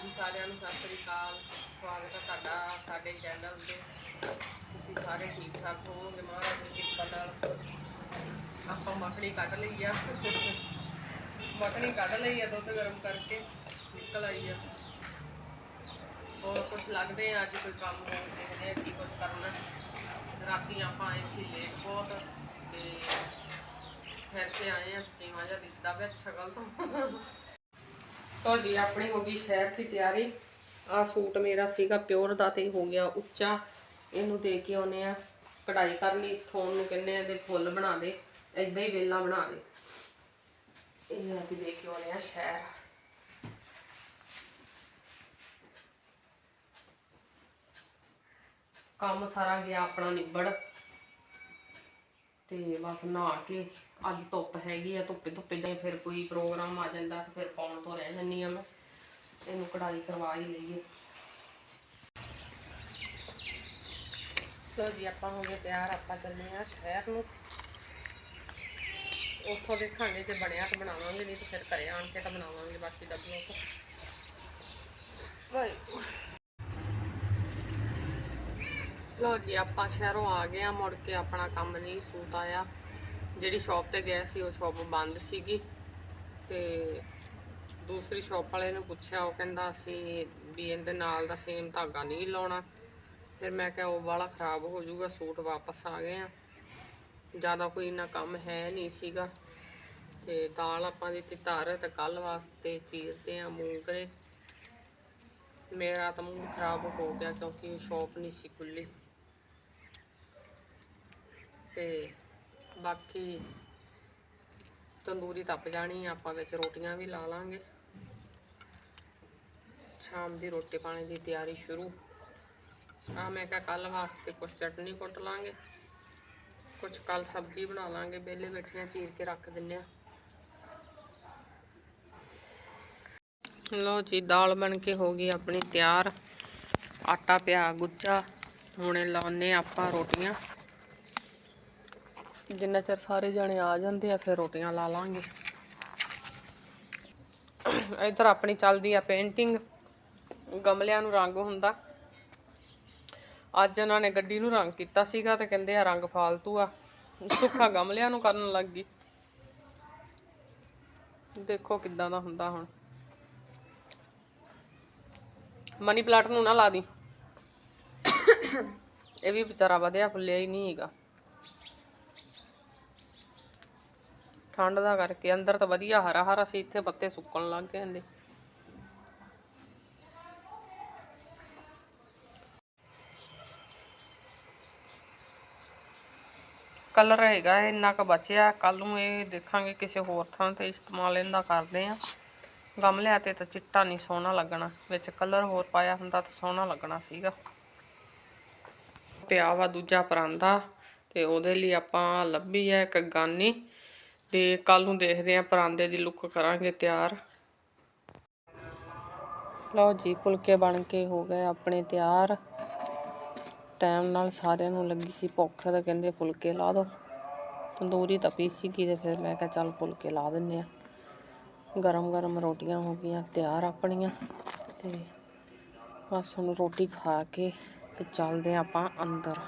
ਹਾਂਜੀ ਸਾਰਿਆਂ ਨੂੰ ਸਤਿ ਸ੍ਰੀ ਅਕਾਲ। ਸਵਾਗਤ ਹੈ ਤੁਹਾਡਾ ਸਾਡੇ ਚੈਨਲ ਤੇ। ਤੁਸੀਂ ਸਾਰੇ ਠੀਕ ਠਾਕ ਹੋਵੋਗੇ ਮਹਾਰਾਜ ਦੀ ਕਿਰਪਾ ਨਾਲ? ਆਪਾਂ ਮੱਖਣੀ ਕੱਢ ਲਈ ਆ। ਮੱਖਣੀ ਕੱਢ ਲਈ ਆ ਦੁੱਧ ਗਰਮ ਕਰਕੇ। ਨਿਕਲ ਆਈ ਆ। ਹੋਰ ਕੁਝ ਲੱਗਦੇ ਆ? ਅੱਜ ਕੋਈ ਕੰਮ ਹੋਣ ਦੇਖਦੇ ਆ ਕੀ ਕੁਝ ਕਰਨਾ। ਰਾਤੀ ਆਪਾਂ ਆਏ ਸੀ ਲੇਟ ਬਹੁਤ ਤੇ ਫਿਰ ਕੇ ਆਏ ਆ। ਕਿਵੇਂ ਜਿਹਾ ਦਿਸਦਾ ਪਿਆ ਸ਼ਕਲ ਤੋਂ। ਤੋ ਜੀ ਆਪਣੀ ਹੋ ਗਈ ਸ਼ਹਿਰ ਦੀ ਤਿਆਰੀ। ਆ ਸੂਟ ਮੇਰਾ ਸੀਗਾ ਪਿਓਰ ਦਾ ਤੇ ਹੋ ਗਿਆ ਉੱਚਾ। ਇਹਨੂੰ ਦੇ ਕੇ ਆਉਨੇ ਆ ਕਢਾਈ ਕਰ ਲਈ। ਥੋਨ ਨੂੰ ਕਹਿੰਦੇ ਆ ਇਹਦੇ ਫੁੱਲ ਬਣਾ ਦੇ। ਏਦਾਂ ਹੀ ਵੇਲਾ ਬਣਾ ਦੇ। ਇਹ ਅੱਜ ਦੇ ਕੇ ਆਉਨੇ ਆ ਸ਼ਹਿਰ। ਕੰਮ ਸਾਰਾ ਗਿਆ ਆਪਣਾ ਨਿਬੜ। ਤੇ ਬਸ ਨਹਾ ਕੇ ਅੱਜ ਧੁੱਪ ਹੈਗੀ ਆ ਧੁੱਪੇ ਧੁੱਪੇ ਜੇ ਫਿਰ ਕੋਈ ਪ੍ਰੋਗਰਾਮ ਆ ਜਾਂਦਾ ਤੇ ਫਿਰ ਪਾਉਣ ਤੋਂ ਰਹਿ ਜੰਨੀ ਆ ਮੈਂ। ਇਹਨੂੰ ਕਢਾਈ ਕਰਵਾ ਹੀ ਲਈਏ। ਲੋ ਜੀ ਆਪਾਂ ਹੋ ਗਏ ਤਿਆਰ ਆਪਾਂ ਚੱਲੇ ਆ ਸ਼ਹਿਰ ਨੂੰ। ਉੱਥੋਂ ਦੇਖਾਂਗੇ ਜੇ ਬਣਿਆ ਤਾਂ ਬਣਾਵਾਂਗੇ ਨਹੀਂ ਤਾਂ ਫਿਰ ਘਰੇ ਆਣ ਕੇ ਤਾਂ ਬਣਾਵਾਂਗੇ ਬਾਕੀ ਦਾ ਬਲੌਗ ਵਾਈ ਲੋ ਜੀ, ਆਪਾਂ ਸ਼ਹਿਰੋਂ ਆ ਗਏ ਆ ਮੁੜ ਕੇ ਆਪਣਾ ਕੰਮ ਨਹੀਂ, ਸੂਤ ਆਇਆ। ਜਿਹੜੀ ਸ਼ਾਪ ਤੇ ਗਏ ਸੀ, ਉਹ ਸ਼ਾਪ ਬੰਦ ਸੀਗੀ। ਤੇ ਦੂਸਰੀ ਸ਼ਾਪ ਵਾਲੇ ਨੂੰ ਪੁੱਛਿਆ, ਉਹ ਕਹਿੰਦਾ, ਅਸੀਂ ਵੀ ਇਹਦੇ ਨਾਲ ਦਾ ਸੇਮ ਧਾਗਾ ਨਹੀਂ ਲਾਉਣਾ। ਫਿਰ ਮੈਂ ਕਿਹਾ, ਉਹ ਵਾਲਾ ਖਰਾਬ ਹੋ ਜਾਊਗਾ, ਸੂਟ ਵਾਪਸ ਆ ਗਏ ਆ ਜ਼ਿਆਦਾ ਕੋਈ ਇੰਨਾ ਕੰਮ ਹੈ ਨਹੀਂ ਸੀਗਾ। ਤੇ ਦਾਲ ਆਪਾਂ ਦੀ ਧਰ ਤੇ ਕੱਲ ਵਾਸਤੇ ਚੀਰਦੇ ਆ ਮੂੰਗਰੇ। ਮੇਰਾ ਤਾਂ ਮੂੰਹ ਖਰਾਬ ਹੋ ਗਿਆ, ਕਿਉਂਕਿ ਸ਼ਾਪ ਨਹੀਂ ਸੀ ਖੁੱਲੀ ਤੇ ਬਾਕੀ ਤੰਦੂਰੀ ਤਪ ਜਾਣੀ ਆਪਾਂ ਵਿੱਚ ਰੋਟੀਆਂ ਵੀ ਲਾ ਲਾਂਗੇ। ਸ਼ਾਮ ਦੀ ਰੋਟੀ ਪਾਣੀ ਦੀ ਤਿਆਰੀ ਸ਼ੁਰੂ। ਆ ਮੈਂ ਕਿਹਾ ਕੱਲ ਵਾਸਤੇ ਕੁਛ ਚਟਨੀ ਕੁੱਟ ਲਾਂਗੇ। ਕੁਛ ਕੱਲ ਸਬਜ਼ੀ ਬਣਾ ਲਾਂਗੇ, ਵਿਹਲੇ ਬੈਠੀਆਂ ਚੀਰ ਕੇ ਰੱਖ ਦਿੰਨੇ ਆ। ਲੋ ਜੀ, ਦਾਲ ਬਣ ਕੇ ਹੋ ਗਈ ਆਪਣੀ ਤਿਆਰ। ਆਟਾ ਪਿਆ ਗੁੱਜਾ ਹੁਣੇ ਲਾਉਨੇ ਆਪਾਂ ਰੋਟੀਆਂ। ਜਿੰਨਾ ਚਿਰ ਸਾਰੇ ਜਣੇ ਆ ਜਾਂਦੇ ਆ, ਫਿਰ ਰੋਟੀਆਂ ਲਾ ਲਾਂਗੇ। ਇੱਧਰ ਆਪਣੀ ਚੱਲਦੀ ਆ ਪੇਂਟਿੰਗ। ਗਮਲਿਆਂ ਨੂੰ ਰੰਗ ਹੁੰਦਾ। ਅੱਜ ਉਹਨਾਂ ਨੇ ਗੱਡੀ ਨੂੰ ਰੰਗ ਕੀਤਾ ਸੀਗਾ ਤੇ ਕਹਿੰਦੇ ਆ ਰੰਗ ਫਾਲਤੂ ਆ। ਸੁੱਖਾ ਗਮਲਿਆਂ ਨੂੰ ਕਰਨ ਲੱਗ ਗਈ। ਦੇਖੋ ਕਿੱਦਾਂ ਦਾ ਹੁੰਦਾ ਹੁਣ। ਮਨੀ ਪਲਾਟ ਨੂੰ ਨਾ ਲਾ ਦੀ। ਇਹ ਵੀ ਵਿਚਾਰਾ ਵਧਿਆ ਫੁੱਲਿਆ ਹੀ ਨਹੀਂ ਹੈਗਾ। ਠੰਡ ਦਾ ਕਰਕੇ ਅੰਦਰ ਤਾਂ ਵਧੀਆ ਹਰਾ ਹਰਾ ਸੀ, ਇੱਥੇ ਪੱਤੇ ਸੁੱਕਣ ਲੱਗ ਗਏ ਇਹਦੇ ਕਲਰ ਹੈਗਾ ਇੰਨਾ ਕੁ ਬਚਿਆ। ਕੱਲ ਨੂੰ ਇਹ ਦੇਖਾਂਗੇ ਕਿਸੇ ਹੋਰ ਥਾਂ ਤੇ ਇਸਤੇਮਾਲ ਇਹਦਾ ਕਰਦੇ ਆ ਗਮਲਿਆਂ ਤੇ ਤਾਂ ਚਿੱਟਾ ਨਹੀਂ ਸੋਹਣਾ ਲੱਗਣਾ। ਵਿੱਚ ਕਲਰ ਹੋਰ ਪਾਇਆ ਹੁੰਦਾ ਤਾਂ ਸੋਹਣਾ ਲੱਗਣਾ ਸੀਗਾ। ਪਿਆ ਵਾ ਦੂਜਾ ਪਰਾਂਦਾ ਤੇ ਉਹਦੇ ਲਈ ਆਪਾਂ ਲੱਭੀ ਹੈ ਇੱਕ ਗਾਨੀ। ਤੇ ਕੱਲ ਨੂੰ ਦੇਖਦੇ ਆ ਪਰਾਂਦੇ ਦੀ ਲੁੱਕ ਕਰਾਂਗੇ ਤਿਆਰ। ਲਓ ਜੀ, ਫੁਲਕੇ ਬਣ ਕੇ ਹੋ ਗਏ ਆਪਣੇ ਤਿਆਰ। ਟਾਈਮ ਨਾਲ ਸਾਰਿਆਂ ਨੂੰ ਲੱਗੀ ਸੀ ਭੁੱਖ ਤਾਂ ਕਹਿੰਦੇ ਫੁਲਕੇ ਲਾ ਦੋ। ਤੰਦੂਰੀ ਤਾਂ ਤਪੀ ਸੀਗੀ ਤੇ ਫਿਰ ਮੈਂ ਕਿਹਾ ਚੱਲ ਫੁਲਕੇ ਲਾ ਦਿੰਨੇ ਆ ਗਰਮ ਗਰਮ ਰੋਟੀਆਂ ਹੋ ਗਈਆਂ, ਤਿਆਰ ਆਪਣੀਆਂ। ਤੇ ਬਸ ਹੁਣ ਰੋਟੀ ਖਾ ਕੇ ਤੇ ਚੱਲਦੇ ਹਾਂ ਆਪਾਂ ਅੰਦਰ।